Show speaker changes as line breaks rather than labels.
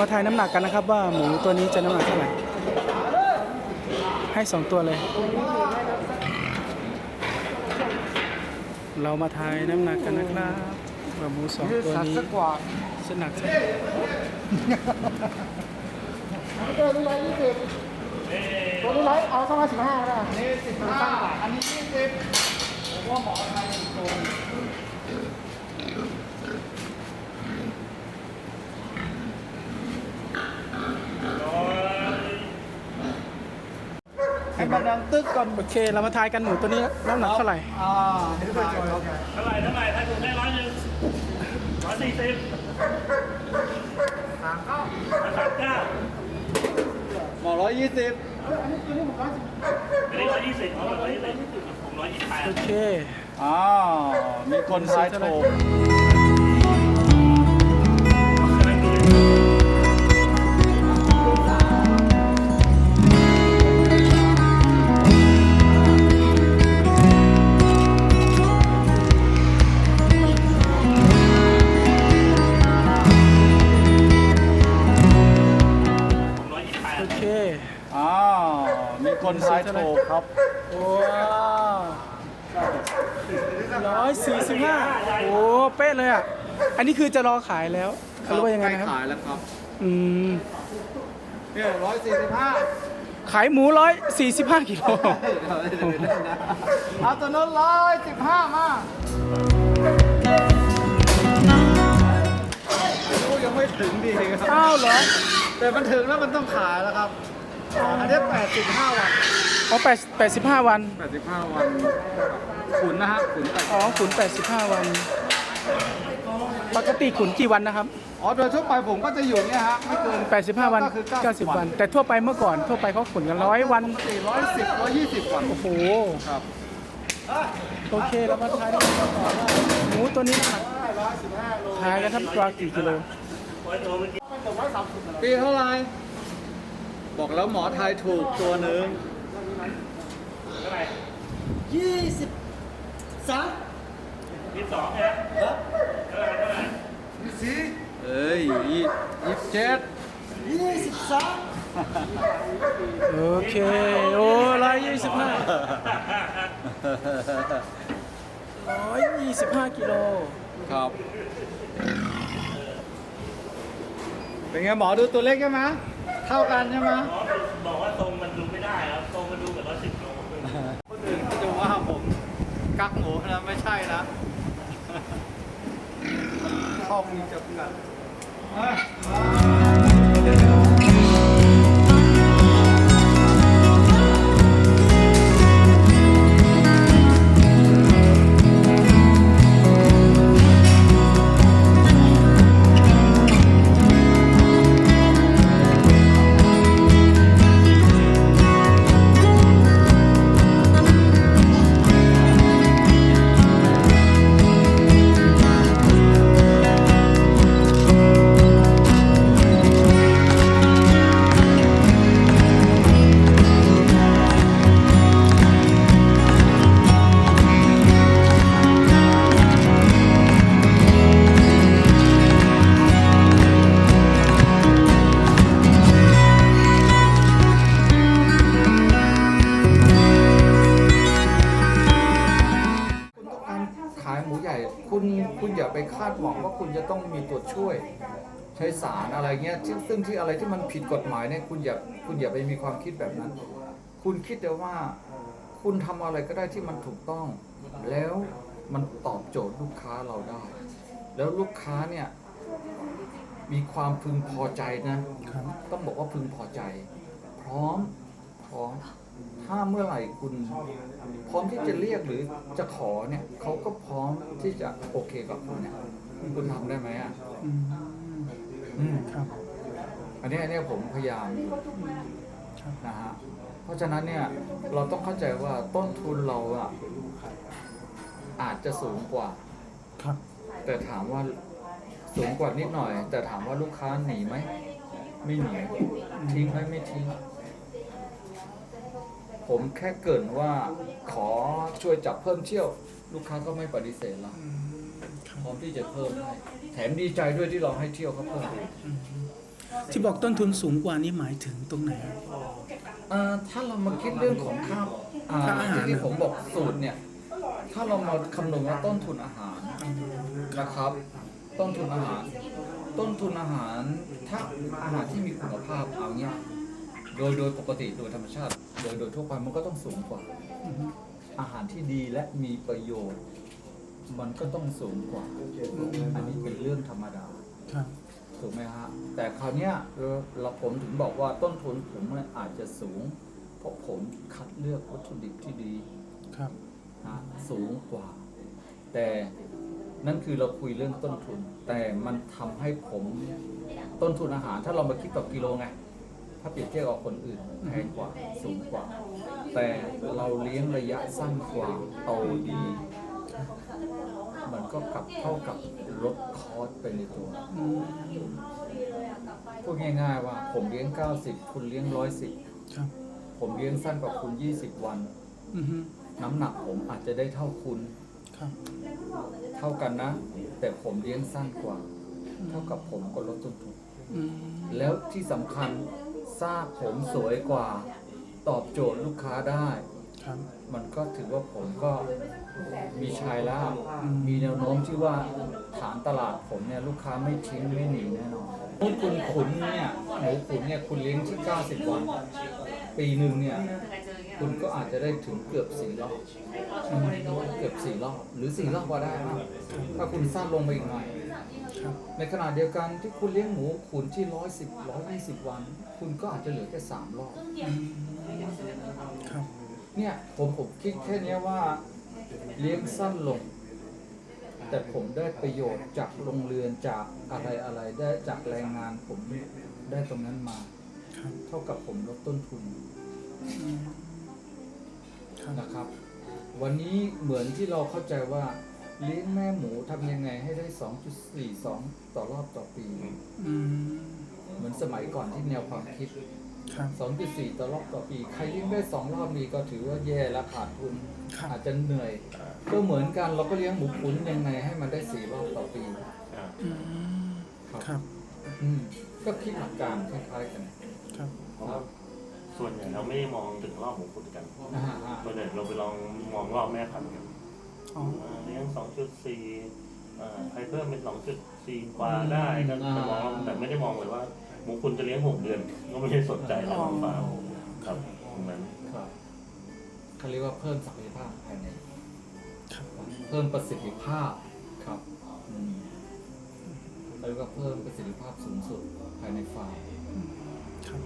มาทายน้ำหนักกันนะครับ ว่าหมูตัวนี้จะน้ำหนักเท่าไหร่ ให้สองตัวเลย เรามาทายน้ำหนักกันนะครับว่าหมูสองตัวนี้จะหนักเท่าไหร่
ตัวนี้ร้อยยี่สิบตัวนี้ร้อยเอาเข้ามาสิบห้าก็ได้
นี่สิบห้าอันนี้ยี่สิบผมว่าหมอไทยตรง ให้มันดังตึ กก่อน
โอเค เรามาทายกันหมูตัวนี้น้ำหนักเท่าไหร่
อ่านี่คือจอยครับ
เท่าไหร่เท่าไหร่ถ้าถูกได้ร้อยหนึ่งร้อยสี่สิบ
สามเข้า
ร้อยสามเก้า
หมอร้อยยี่สิบ
ไม่ได้ร้อยยี่สิบเอาร้อยยี่สิบผมร้อยยี่สิบแปด
โอเค
อ้าวมีคนทายถูก
ค
นทายถูกครับ
ว้าวร้อยสี่สิบห้าโอ้เป๊ะเลยอะ อันนี้คือจะรอขายแล้วหรือว่ายังไงนะครับ
ขายแล้วครับ
อืม
เนี่ยร้อยสี่สิบห้า
ขายหมูร้อยสี่สิบห้ากิโล
เอาตัวนั้นร้อยสิบห้ามาโอ้ยังไม่ถึงดีครับ
อ้าวเหรอ
แต่มันถึงแล้วมันต้องขายแล้วครับ อันนี้85 วัน
อ๋อแปดแปดสิบห้าวัน
85 วันขุนนะฮะขุนแต่
อ๋อขุนแปดสิบห้าวัน ปกติขุนกี่วันนะครับ
อ๋อโดยทั่วไปผมก็จะอยู่เนี่ยฮะไม่เกิน
แปดสิบห้าวัน
ก็คือ
เก้าสิบวัน แต่ทั่วไปเมื่อก่อนทั่วไปเขาขุนกันร้อยวัน
410 120 วัน
โอ้โห
ครับ
โอเคเรามาทายกันต่อว่าหมูตัวนี้น้ำหนักทายกันครับตัวกี่กิโล
ร้อยตัวเมื่อกี้
ปีเท่าไหร่ บอกแล้วหมอไทยถูกตัวหนึ่ง
เท่าไหร่
ยี่สิบสาม
ยี่สิบสองใช่ไหมเท่าไหร่เท่าไหร่
เอ้ยยี่ยี่สิบเจ็ด
ยี่สิบสาม
โอเค โอ้ร้อยยี่สิบห้าร้อยยี่สิบห้ากิโล
ครับ เป็นไงหมอดูตัวเล็กใช่ไหม เท่ากันใช่ไหม
หมอบอกว่าทรงมันดูไม่ได้ครับทรงมันดูเหมือนร้อยสิบโล
คนอื่นเขาจะว่าผมกักหมูนะไม่ใช่นะข้อมูลจำกัด หมูใหญ่ คุณคุณอย่าไปคาดหวังว่าคุณจะต้องมีตัวช่วย ใช้สารอะไรเงี้ยซึ่งซึ่งที่อะไรที่มันผิดกฎหมายเนี่ยคุณอย่าคุณอย่าไปมีความคิดแบบนั้น คุณคิดแต่ว่าคุณทำอะไรก็ได้ที่มันถูกต้อง แล้วมันตอบโจทย์ลูกค้าเราได้ แล้วลูกค้าเนี่ยมีความพึงพอใจนะ ต้องบอกว่าพึงพอใจ พร้อมพร้อม ถ้าเมื่อไหร่คุณพร้อมที่จะเรียกหรือจะขอเนี่ยเขาก็พร้อมที่จะโอเคกับคุณเนี่ยคุณทำได้ไหมอะ
อืม
อืม
ครับ
อันนี้อันนี้ผมพยายามอยู่
ครับ
นะฮะเพราะฉะนั้นเนี่ยเราต้องเข้าใจว่าต้นทุนเราอะอาจจะสูงกว่า
ครับ
แต่ถามว่าสูงกว่านิดหน่อย แต่ถามว่าลูกค้าหนีไหม ไม่หนี ทิ้งไหมไม่ทิ้ง ผมแค่เกรินว่าขอช่วยจับเพิ่มเที่ยว ลูกค้าก็ไม่ปฏิเสธแล้วพร้อมที่จะเพิ่มให้แถมดีใจด้วยที่เราให้เที่ยวเขาเพิ่ม
ที่บอกต้นทุนสูงกว่านี่หมายถึงตรงไหน
อ่าถ้าเรามาคิดเรื่องของค่าอ่า
ค่าอาหาร
ที่ที่ผมบอกสูตรเนี่ย ถ้าเรามาคำนวณว่าต้นทุนอาหารนะครับ ต้นทุนอาหาร ต้นทุนอาหารถ้าอาหารที่มีคุณภาพเอาเนี้ย โดยโดยปกติโดยธรรมชาติ โดยโดยทั่วไปมันก็ต้องสูงกว่า อาหารที่ดีและมีประโยชน์ มันก็ต้องสูงกว่า อันนี้เป็นเรื่องธรรมดา
ครับ
ถูกไหมฮะ แต่คราวเนี้ยเออเราผมถึงบอกว่าต้นทุนผมเนี่ยอาจจะสูง เพราะผมคัดเลือกวัตถุดิบที่ดี
ครับ
นะสูงกว่า แต่นั่นคือเราคุยเรื่องต้นทุน แต่มันทำให้ผมต้นทุนอาหารถ้าเรามาคิดต่อกิโลไง ถ้าเปรียบเทียบกับคนอื่นแพงกว่าสูงกว่า แต่เราเลี้ยงระยะสั้นกว่าโตดี มันก็กลับเท่ากับลดคอสไปในตัว
อืม
พูดง่ายๆว่า ผมเลี้ยง 90 คุณเลี้ยง110
ครับ
ผมเลี้ยงสั้นกว่าคุณ 20 วัน
อือฮึ
น้ำหนักผมอาจจะได้เท่าคุณ
ครับ
เท่ากันนะ แต่ผมเลี้ยงสั้นกว่า เท่ากับผมก็ลดต้นทุน
อืม
แล้วที่สำคัญ ซากผมสวยกว่า ตอบโจทย์ลูกค้าได้
ครับ
มันก็ถือว่าผมก็มีชายแล้วมีแนวโน้มที่ว่าฐานตลาดผมเนี่ยลูกค้าไม่ทิ้งไม่หนีแน่นอนหมูคุณขุนเนี่ยหมูขุนเนี่ยคุณเลี้ยงที่ 90 วัน ปีหนึ่งเนี่ยคุณก็อาจจะได้ถึงเกือบสี่รอบอืมเกือบสี่รอบหรือสี่รอบก็ได้นะถ้าคุณสั้นลงไปอีกหน่อย
ครับ
ในขณะเดียวกันที่คุณเลี้ยงหมูขุนที่ร้อยสิบร้อยยี่สิบวัน คุณก็อาจจะเหลือแค่สามรอบ
ครับ
เนี่ยผมผมคิดแค่เนี้ยว่าเลี้ยงสั้นลง แต่ผมได้ประโยชน์จากโรงเรือนจากอะไรอะไรได้จากแรงงานผมได้ตรงนั้นมา
ครับ
เท่ากับผมลดต้นทุน
อืมครับ
นะครับ วันนี้เหมือนที่เราเข้าใจว่า เลี้ยงแม่หมูทำยังไงให้ได้ 2.42 ต่อรอบต่อปี
อืม
เหมือนสมัยก่อนที่แนวความคิด
ครับ
2.4 ต่อรอบต่อปี ใครเลี้ยงได้2รอบนี้ก็ถือว่าแย่และขาดทุน
ครับ
อาจจะเหนื่อย ก็เหมือนกันเราก็เลี้ยงหมูขุนยังไงให้มันได้4รอบต่อปี
อ่า
อืม ครับ
อืมก็คิดหลักการคล้ายๆกัน
ครับ
เพราะว่าส่วนใหญ่เราไม่ได้มองถึงรอบหมูขุดกัน
อ่าอ่า
ส่วนใหญ่เราไปลองมองรอบแม่พันธุ์กัน เลี้ยง 2.4อ่าใครเพิ่มเป็น 2.4 กว่าได้ก็จะมองแต่ไม่ได้มองเลยว่าหมูคุณจะเลี้ยง 6 เดือน ก็ไม่ได้สนใจเรื่องฟาร์มครับตรงนั้น
ครับเขาเรียกว่าเพิ่มศักยภาพภายในเพิ่มประสิทธิภาพครับอืมเขาเรียกว่าเพิ่มประสิทธิภาพสูงสุดภายในฟาร์ม
ครับ